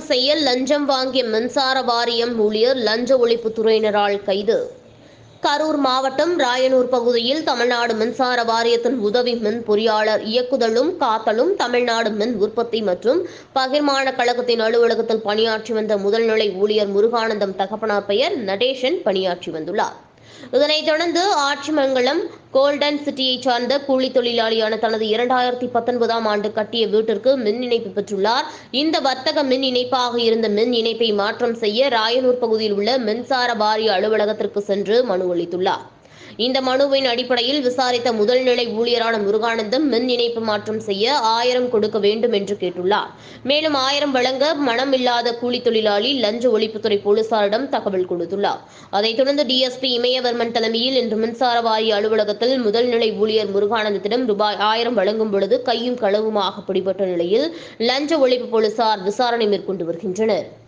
செய்ய லஞ்சம் வாங்கிய மின்சார வாரியம் ஊழியர் லஞ்ச ஒழிப்புத்துறையினரால் கைது. கரூர் மாவட்டம் ராயனூர் பகுதியில் தமிழ்நாடு மின்சார வாரியத்தின் உதவி மின் பொறியாளர் இயக்குதலும் காத்தலும் தமிழ்நாடு மின் உற்பத்தி மற்றும் பகிர்மான கழகத்தின் அலுவலகத்தில் பணியாற்றி வந்த முதல்நிலை ஊழியர் முருகானந்தம் தகப்பனார் பெயர் நடேசன் பணியாற்றி வந்துள்ளார். இதனைத் தொடர்ந்து ஆட்சிமங்கலம் கோல்டன் சிட்டியைச் சார்ந்த கூலி தொழிலாளியான தனது இரண்டாயிரத்தி பத்தொன்பதாம் ஆண்டு கட்டிய வீட்டிற்கு மின் இணைப்பு பெற்றுள்ளார். இந்த வர்த்தக மின் இணைப்பாக இருந்த மின் இணைப்பை மாற்றம் செய்ய ராயனூர் பகுதியில் உள்ள மின்சார வாரிய அலுவலகத்திற்கு சென்று மனு அளித்துள்ளார். இந்த மனுவின் அடிப்படையில் விசாரித்த முதல்நிலை ஊழியரான முருகானந்தம் மின் இணைப்பு மாற்றம் செய்ய ஆயிரம் கொடுக்க வேண்டும் என்று கேட்டுள்ளார். மேலும் ஆயிரம் வழங்க மனம் இல்லாத கூலி தொழிலாளி லஞ்ச ஒழிப்புத்துறை போலீசாரிடம் தகவல் கொடுத்துள்ளார். அதைத் தொடர்ந்து டிஎஸ்பி இமயவர்மன் தலைமையில் இன்று மின்சார வாரிய அலுவலகத்தில் முதல்நிலை ஊழியர் முருகானந்தத்திடம் ரூபாய் ஆயிரம் வழங்கும் பொழுது கையும் களவுமாக பிடிபட்ட நிலையில் லஞ்ச ஒழிப்பு போலீசார் விசாரணை மேற்கொண்டு வருகின்றனர்.